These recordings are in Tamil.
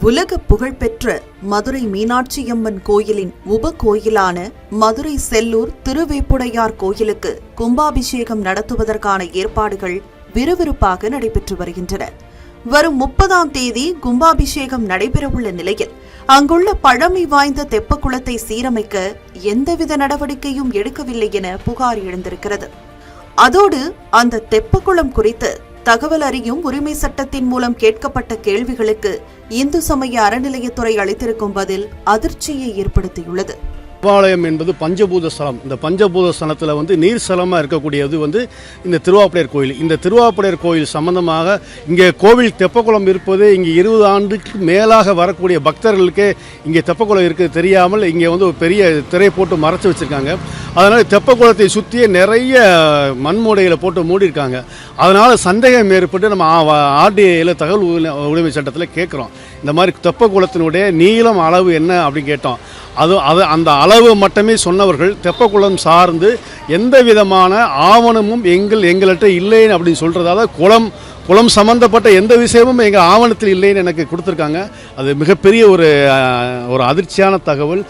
உலக புகழ்பெற்ற மதுரை மீனாட்சியம்மன் கோயிலின் உப கோயிலான மதுரை செல்லூர் திருவேப்புடையார் கோயிலுக்கு கும்பாபிஷேகம் நடத்துவதற்கான ஏற்பாடுகள் விறுவிறுப்பாக நடைபெற்று வருகின்றன. வரும் முப்பதாம் தேதி கும்பாபிஷேகம் நடைபெறவுள்ள நிலையில் அங்குள்ள பழமை வாய்ந்த தெப்பக்குளத்தை சீரமைக்க எந்தவித நடவடிக்கையும் எடுக்கவில்லை என புகார் எழுந்திருக்கிறது. அதோடு அந்த தெப்பக்குளம் குறித்து தகவல் அறியும் உரிமை சட்டத்தின் மூலம் கேட்கப்பட்ட கேள்விகளுக்கு இந்து சமய அறநிலையத்துறை அளித்திருக்கும் பதில் அதிர்ச்சியை ஏற்படுத்தியுள்ளது. தேவாலயம் என்பது பஞ்சபூத ஸ்தலம். இந்த பஞ்சபூத ஸ்தலத்தில் வந்து நீர் ஸ்தலமாக இருக்கக்கூடியது வந்து இந்த திருவாப்படையர் கோயில். இந்த திருவாப்படையர் கோயில் சம்பந்தமாக இங்கே கோவில் தெப்பக்குளம் இருப்பது இங்கே இருபது ஆண்டுக்கு மேலாக வரக்கூடிய பக்தர்களுக்கு இங்கே தெப்பக்குளம் இருக்குது தெரியாமல் இங்கே வந்து ஒரு பெரிய திரை போட்டு மறைச்சு வச்சுருக்காங்க. அதனால் தெப்பக்குளத்தை சுற்றியே நிறைய மண்மூடைகளை போட்டு மூடியிருக்காங்க. அதனால் சந்தேகம் ஏற்பட்டு நம்ம ஆர்டிஐயில் தகவல் உரிமை- சட்டத்தில் கேட்குறோம். இந்த மாதிரி தெப்பக்குளத்தினுடைய நீளம் அளவு என்ன அப்படின்னு கேட்டோம். அது அது அந்த அளவு மட்டுமே சொன்னவர்கள் தெப்பக்குளம் சார்ந்து எந்த விதமான ஆவணமும் எங்கள் எங்கள்கிட்ட இல்லைன்னு அப்படின்னு சொல்கிறதால குளம் குளம் சம்பந்தப்பட்ட எந்த விஷயமும் எங்கள் ஆவணத்தில் இல்லைன்னு எனக்கு கொடுத்துருக்காங்க. அது மிகப்பெரிய ஒரு ஒரு அதிர்ச்சியான தகவல்.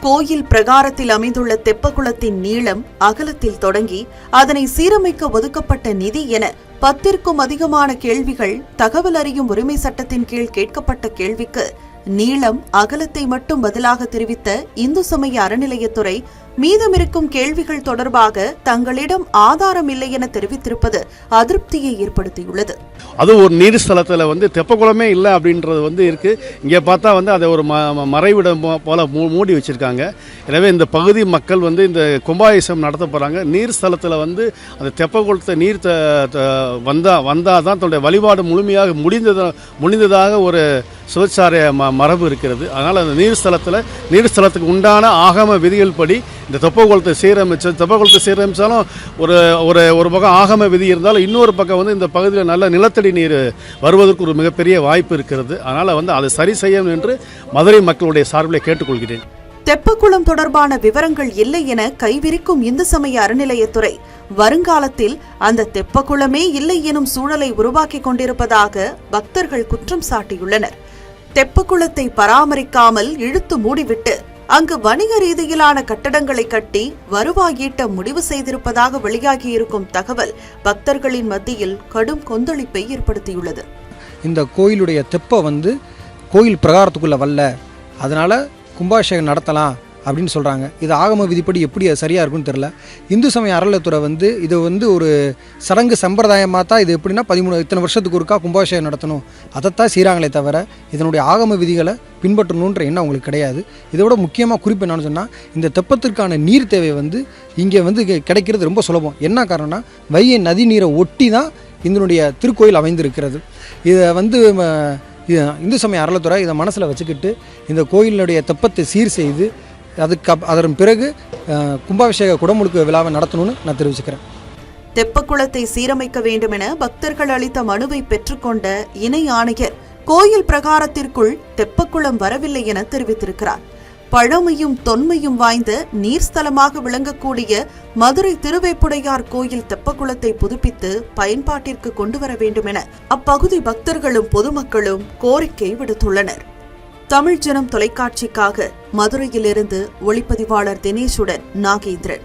கோயில் பிரகாரத்தில் அமைந்துள்ள தெப்பகுளத்தின் நீளம் அகலத்தில் தொடங்கி அதனை சீரமைக்க ஒதுக்கப்பட்ட நிதி என பத்திற்கும் அதிகமான கேள்விகள் தகவல் அறியும் உரிமை சட்டத்தின் கீழ் கேட்கப்பட்ட கேள்விக்கு நீளம் அகலத்தை மட்டும் பதிலாக தெரிவித்த இந்து சமய அறநிலையத்துறை மீதமிருக்கும் கேள்விகள் தொடர்பாக தங்களிடம் ஆதாரம் இல்லை என தெரிவித்திருப்பது அதிருப்தியை ஏற்படுத்தியுள்ளது. அது ஒரு நீர் ஸ்தலத்தில் வந்து தெப்பக்குளமே இல்லை அப்படின்றது வந்து இருக்குது இங்கே பார்த்தா வந்து அதை ஒரு ம மறைவிடம் போல் மூ மூடி வச்சுருக்காங்க. எனவே இந்த பகுதி மக்கள் வந்து இந்த கும்பாபிஷேகம் நடத்த போகிறாங்க நீர் ஸ்தலத்தில் வந்து அந்த தெப்பக்குளத்தை நீர் த வந்தால் வந்தால் தான் தன்னுடைய வழிபாடு முழுமையாக முடிந்தத முடிந்ததாக ஒரு சுவச்சாரிய ம மரபு இருக்கிறது. அதனால் அந்த நீர் ஸ்தலத்தில் நீர் ஸ்தலத்துக்கு உண்டான ஆகம விதிகள் படி இந்த தெப்பக்குளத்தை சீரமைச்சு தெப்பக்குளத்தை சீரமைச்சாலும் ஒரு ஒரு ஒரு பக்கம் ஆகம விதி இருந்தாலும் இன்னொரு பக்கம் வந்து இந்த பகுதியில் நல்ல நிலத்தடி நீர் வருவதற்கு ஒரு மிகப்பெரிய வாய்ப்பு இருக்கிறது. அதனால் வந்து அதை சரி செய்யணும் என்று மதுரை மக்களுடைய சார்பில் கேட்டுக்கொள்கிறேன். தெப்பக்குளம் தொடர்பான விவரங்கள் இல்லை என கைவிரிக்கும் இந்து சமய அறநிலையத்துறை வருங்காலத்தில் அந்த தெப்பக்குளமே இல்லை எனும் சூழலை உருவாக்கிக் கொண்டிருப்பதாக பக்தர்கள் குற்றம் சாட்டியுள்ளனர். தெப்பக்குளத்தை பராமரிக்காமல் இழுத்து மூடிவிட்டு அங்கு வணிக ரீதியிலான கட்டடங்களை கட்டி வருவாயீட்ட முடிவு செய்திருப்பதாக வெளியாகியிருக்கும் தகவல் பக்தர்களின் மத்தியில் கடும் கொந்தளிப்பை ஏற்படுத்தியுள்ளது. இந்த கோயிலுடைய தெப்பை வந்து கோயில் பிரகாரத்துக்குள்ளே வரல. அதனால் கும்பாபிஷேகம் நடத்தலாம். அப்படின்னு சொல்கிறாங்க இது ஆகம விதிப்படி எப்படி அது சரியாக இருக்குன்னு தெரில இந்து சமய அறநிலையத்துறை வந்து இது வந்து ஒரு சடங்கு சம்பிரதாயமாக தான் இது எப்படின்னா பதிமூணு இத்தனை வருஷத்துக்கு ஒருக்கா கும்பாபிஷேகம் நடத்தணும். அதைத்தான் செய்கிறாங்களே தவிர இதனுடைய ஆகம விதிகளை பின்பற்றணுன்ற எண்ணம் அவங்களுக்கு கிடையாது. இதோட முக்கியமாக குறிப்பு என்னென்னு சொன்னால் இந்த தெப்பத்திற்கான நீர் தேவை வந்து இங்கே வந்து கிடைக்கிறது ரொம்ப சுலபம். என்ன காரணம்னா வைய நதி நீரை ஒட்டி தான் இதனுடைய திருக்கோயில் அமைந்திருக்கிறது. இதை வந்து ம, இது இந்து சமய அறலத்துறை இதை மனசில் வச்சுக்கிட்டு இந்த கோயிலினுடைய தெப்பத்தை சீர் செய்து அதுக்கு அதன் பிறகு கும்பாபிஷேக குடமுழுக்கு விழாவை நடத்தணும்னு நான் தெரிவிச்சுக்கிறேன். தெப்பக்குளத்தை சீரமைக்க வேண்டும் என பக்தர்கள் அளித்த மனுவை பெற்றுக்கொண்ட இணை ஆணையர் கோயில் பிரகாரத்திற்குள் தெப்பக்குளம் வரவில்லை என தெரிவித்திருக்கிறார். பழமையும் தொன்மையும் வாய்ந்த நீர்ஸ்தலமாக விளங்கக்கூடிய மதுரை திருவேப்புடையார் கோயில் தெப்பக்குளத்தை புதுப்பித்து பயன்பாட்டிற்கு கொண்டு வர வேண்டும் என அப்பகுதி பக்தர்களும் பொதுமக்களும் கோரிக்கை விடுத்துள்ளனர். தமிழ் ஜனம் தொலைக்காட்சிக்காக மதுரையிலிருந்து ஒளிப்பதிவாளர் தினேஷுடன் நாகேந்திரன்.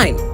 time.